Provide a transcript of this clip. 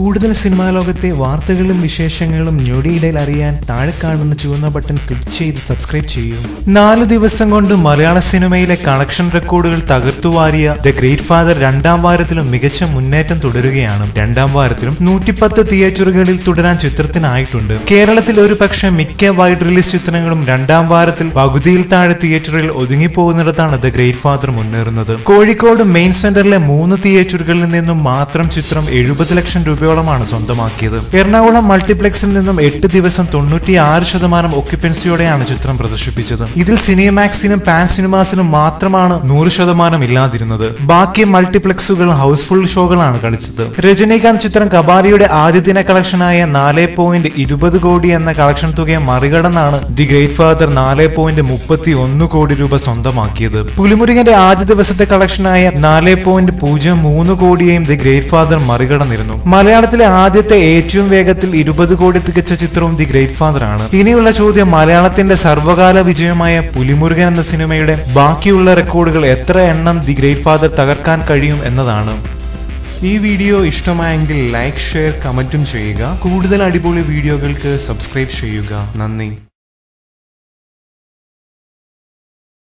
കൂടുതൽ സിനിമാ ലോകത്തെ വാർത്തകളും വിശേഷങ്ങളും ഞൊടിയിടയിൽ അറിയാൻ താഴെ കാണുന്ന ചുവന്ന ബട്ടൺ ക്ലിക്ക് ചെയ്ത് സബ്സ്ക്രൈബ് ചെയ്യൂ. നാല് ദിവസം കൊണ്ട് മലയാള സിനിമയിലെ കളക്ഷൻ റെക്കോർഡുകൾ തകർത്തുവാരിയ ദ ഗ്രേറ്റ് ഫാദർ രണ്ടാം വാരത്തിലും മികച്ച മുന്നേറ്റം തുടരുകയാണ്. രണ്ടാം വാരത്തിലും നൂറ്റിപ്പത്ത് തിയേറ്ററുകളിൽ തുടരാൻ ചിത്രത്തിനായിട്ടുണ്ട്. കേരളത്തിൽ ഒരു മിക്ക വൈഡ് റിലീസ് ചിത്രങ്ങളും രണ്ടാം വാരത്തിൽ പകുതിയിൽ താഴെ തിയേറ്ററിൽ ഒതുങ്ങിപ്പോകുന്നിടത്താണ് ദ ഗ്രേറ്റ് ഫാദർ മുന്നേറുന്നത്. കോഴിക്കോട് മെയിൻ സെന്ററിലെ മൂന്ന് തിയേറ്ററുകളിൽ നിന്നും മാത്രം ചിത്രം എഴുപത് ലക്ഷം രൂപയോളമാണ് സ്വന്തമാക്കിയത്. എറണാകുളം മൾട്ടിപ്ലക്സിൽ നിന്നും എട്ട് ദിവസം തൊണ്ണൂറ്റി ആറ് ശതമാനം ഒക്യുപ്പൻസിയോടെയാണ് ചിത്രം പ്രദർശിപ്പിച്ചത്. ഇതിൽ സിനിമാക്സിനും പാൻ സിനിമാസിനും മാത്രമാണ് നൂറ് ശതമാനം ഇല്ലാതിരുന്നത്. ബാക്കി മൾട്ടിപ്ലക്സുകൾ ഹൗസ്ഫുൾ ഷോകളാണ് കളിച്ചത്. രജനീകാന്ത് ചിത്രം കബാലിയുടെ ആദ്യ ദിന കളക്ഷനായ നാല് പോയിന്റ് ഇരുപത് കോടി എന്ന കളക്ഷൻ തുകയെ മറികടന്നാണ് ദി ഗ്രേറ്റ് ഫാദർ നാല് പോയിന്റ് മുപ്പത്തി ഒന്ന് കോടി രൂപ സ്വന്തമാക്കിയത്. പുലിമുരുകന്റെ ആദ്യ ദിവസത്തെ കളക്ഷനായ നാല് പോയിന്റ് പൂജ്യം മൂന്ന് കോടിയെയും ദി ഗ്രേറ്റ് ഫാദർ മറികടന്നിരുന്നു. മലയാളത്തിലെ ആദ്യത്തെ ഏറ്റവും വേഗത്തിൽ ഇരുപത് കോടി തികച്ച ചിത്രവും ദി ഗ്രേറ്റ് ഫാദർ ആണ്. ഇനിയുള്ള ചോദ്യം മലയാളത്തിന്റെ സർവകാല വിജയമായ പുലിമുരുകൻ എന്ന സിനിമയുടെ ബാക്കിയുള്ള റെക്കോർഡുകൾ എത്ര എണ്ണം ദി ഗ്രേറ്റ് ഫാദർ തകർക്കാൻ കഴിയും എന്നതാണ്. ഈ വീഡിയോ ഇഷ്ടമായെങ്കിൽ ലൈക്ക് ഷെയർ കമന്റും ചെയ്യുക. കൂടുതൽ അടിപൊളി വീഡിയോകൾക്ക് സബ്സ്ക്രൈബ് ചെയ്യുക. നന്ദി.